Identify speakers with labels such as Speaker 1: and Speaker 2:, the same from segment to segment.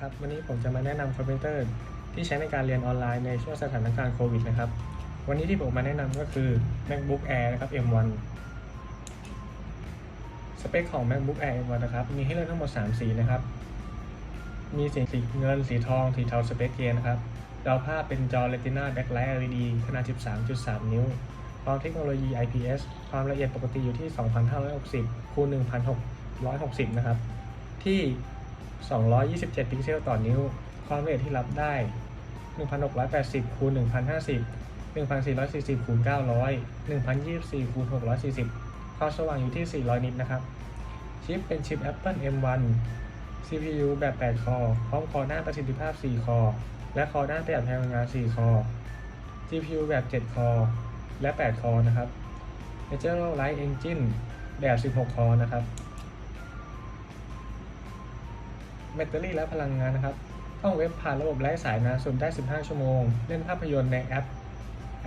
Speaker 1: วัสดีครับวันนี้ผมจะมาแนะนำคอมพิวเตอร์ที่ใช้ในการเรียนออนไลน์ในช่วงสถานการณ์โควิดนะครับ วันนี้ที่ผมมาแนะนำก็คือ MacBook Air นะครับ M1 สเปคของ MacBook Air M1 นะครับ มีให้เลือกทั้งหมด 3 สีนะครับ มีสีสีเงิน สีทอง สีเทาสเปคเกนนะครับจอภาพเป็นจอ Retina Backlight LED ขนาด 13.3 นิ้ว พร้อมเทคโนโลยี IPS ความละเอียดปกติอยู่ที่ 2560 คูณ1660 นะครับ ที่ 227 พิกเซลต่อนิ้ว ความละเอียดที่รับได้ 1680คูณ1050 1440คูณ900 1024คูณ640 ความสว่างอยู่ที่ 400 นิตนะครับ ชิปเป็นชิป Apple M1 CPU แบบ 8 คอ พร้อมคอหน้าประสิทธิภาพ 4 คอ และคอหน้าประหยัดพลังงาน 4 คอ GPU แบบ 7 คอ และ 8 คอ นะครับ Natural Light Engine แบบ 16 คอ นะครับ แบตเตอรี่และพลังงานนะครับท่องเว็บผ่านระบบไร้สายนานสุดได้ 15 ชั่วโมง เล่นภาพยนตร์ในแอป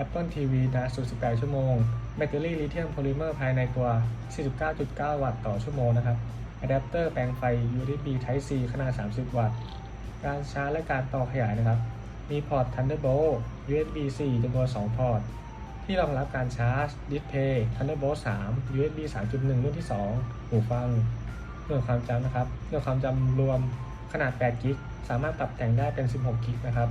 Speaker 1: Apple TV นานสุด 18 ชั่วโมง แบตเตอรี่ลิเธียมโพลิเมอร์ภายในตัว 49.9 วัตต์ต่อชั่วโมงนะครับอะแดปเตอร์แปลงไฟ USB Type C ขนาด 30 วัตต์ การชาร์จและการต่อขยายนะครับ มีพอร์ต Thunderbolt USB 4จำนวน 2 พอร์ต ที่รองรับการชาร์จ ดิสเพย์ Thunderbolt 3 USB 3.1 รุ่นที่ 2 หูฟัง หน่วยความจำนะครับหน่วยความจำรวมขนาด8กิกสามารถปรับแต่งได้เป็น 16กิกนะครับ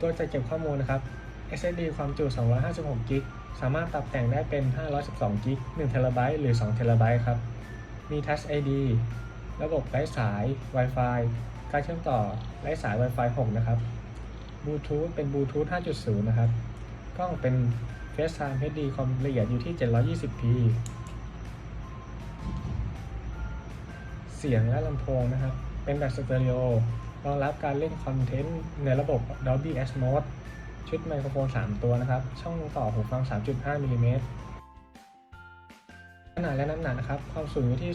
Speaker 1: ตัวจัดเก็บข้อมูลนะครับ SSD ความจุ 256กิกสามารถปรับแต่งได้เป็น 512กิก1 t b หรือ2 t b ครับ มี Touch ID ระบบไร้สาย Wi-Fi การเชื่อมต่อไร้สาย Wi-Fi 6 นะครับ Bluetooth เป็น Bluetooth 5.0 นะครับ กล้องเป็น FaceTime HD ความละเอียดอยู่ที่ 720p สียงและลำโพงนะครับ เป็นแบบสเตอริโอรองรับการเล่นคอนเทนต์ในระบบ Dolby Atmos ชุดไมโครโฟน 3 ตัวนะครับ ช่องต่อหูฟัง 3.5มิลลิเมตรขนาดและน้ำหนักนะครับ ความสูงอยู่ที่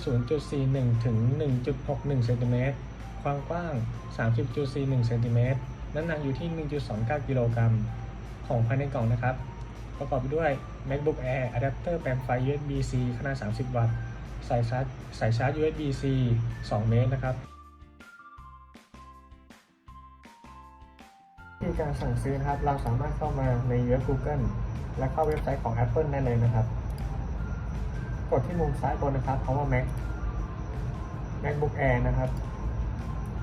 Speaker 1: 0.41 ถึง 1.61 เซนติเมตร ความกว้าง 30.41 เซนติเมตร น้ำหนักอยู่ที่ 1.29 กิโลกรัม ของภายในกล่องนะครับ ประกอบไปด้วย MacBook Air อะแดปเตอร์แปลงไฟ USB-C ขนาด 30 วัตต์ สายชาร์จสายชาร์จ USB-C 2 เมตรนะครับวิธีการสั่งซื้อนะครับ เราสามารถเข้ามาในเว็บ Google และเข้าเว็บไซต์ของ Apple ได้เลยนะครับ กดที่มุมซ้ายบนนะครับคำว่า Mac MacBook Air นะครับ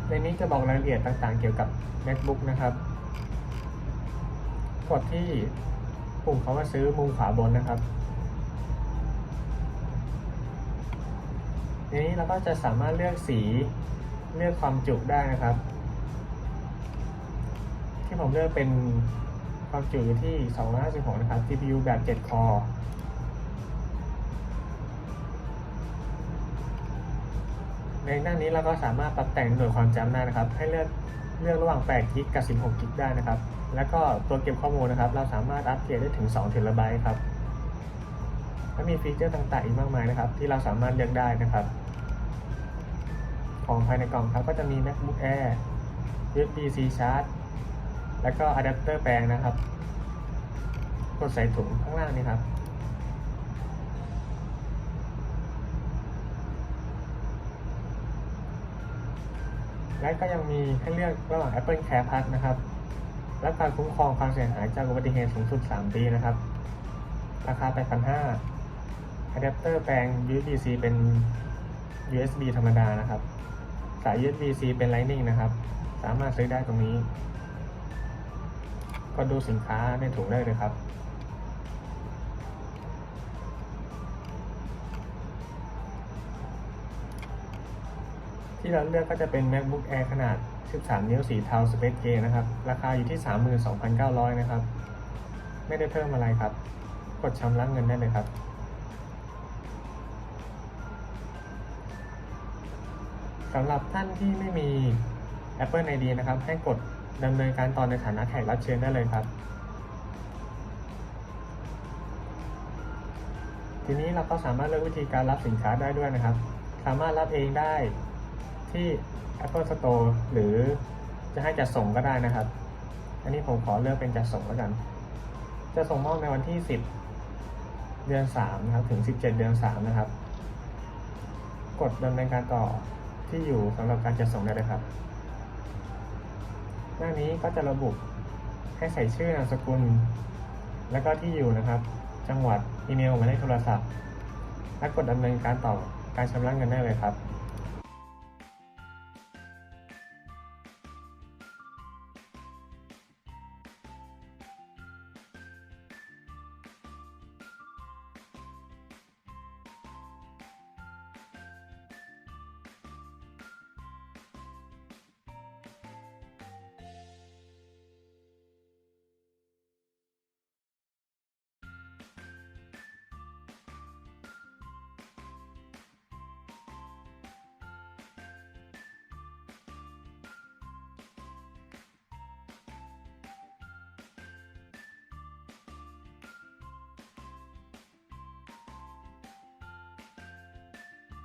Speaker 1: ในนี้จะบอกรายละเอียดต่างๆ เกี่ยวกับ MacBook นะครับ กดที่ปุ่มคำว่าซื้อมุมขวาบนนะครับ ทีนี้เราก็จะสามารถเลือกสีเลือกความจุได้นะครับ ที่ผมเลือกเป็นความจุอยู่ที่ 256 นะครับ GPU แบบ 7 คอในหน้านี้เราก็สามารถปรับแต่งหน่วยความจำได้นะครับ ให้เลือกเลือกระหว่าง8กิกกับ 16กิกได้นะครับ แล้วก็ตัวเก็บข้อมูลนะครับ เราสามารถอัปเกรดได้ถึง2เทราไบต์ครับ และมีฟีเจอร์ต่างๆอีกมากมายนะครับ ที่เราสามารถเลือกได้นะครับ ของภายในกล่องครับก็จะมี MacBook Air USB-C Charge แล้วก็อะแดปเตอร์แปลงนะครับ กดใส่ถุงข้างล่างนี้ครับ และก็ยังมีให้เลือกระหว่าง Apple Care Plus นะครับ และการคุ้มครองความเสียหายจากอุบัติเหตุสูงสุด 3 ปีนะครับ ราคา 8,500อะแดปเตอร์แปลง USB-C เป็น USB ธรรมดานะครับ สาย USB-C เป็น Lightning นะครับ สามารถซื้อได้ตรงนี้ ก็ดูสินค้าในถุงได้เลยครับ ที่เราเลือกก็จะเป็น MacBook Air ขนาด 13 นิ้วสีเทา Space Gray นะครับ ราคาอยู่ที่ 32,900 นะครับ ไม่ได้เพิ่มอะไรครับ กดชำระเงินได้เลยครับ สำหรับท่านที่ไม่มี Apple ID นะครับ ให้กดดำเนินการตอนในฐานะแขกรับเชิญได้เลยครับ ทีนี้เราก็สามารถเลือกวิธีการรับสินค้าได้ด้วยนะครับ สามารถรับเองได้ที่ Apple Store หรือจะให้จัดส่งก็ได้นะครับ อันนี้ผมขอเลือกเป็นจัดส่งแล้วกัน จะส่งมอบในวันที่ 10 เดือน3นะครับถึง 17 เดือน3นะครับ กดดำเนินการต่อ ที่อยู่สำหรับการจัดส่งได้เลยครับ หน้านี้ก็จะระบุให้ใส่ชื่อนามสกุล แล้วก็ที่อยู่นะครับ จังหวัดอีเมลหมายเลขโทรศัพท์ และกดดำเนินการต่อการชำระเงินได้เลยครับ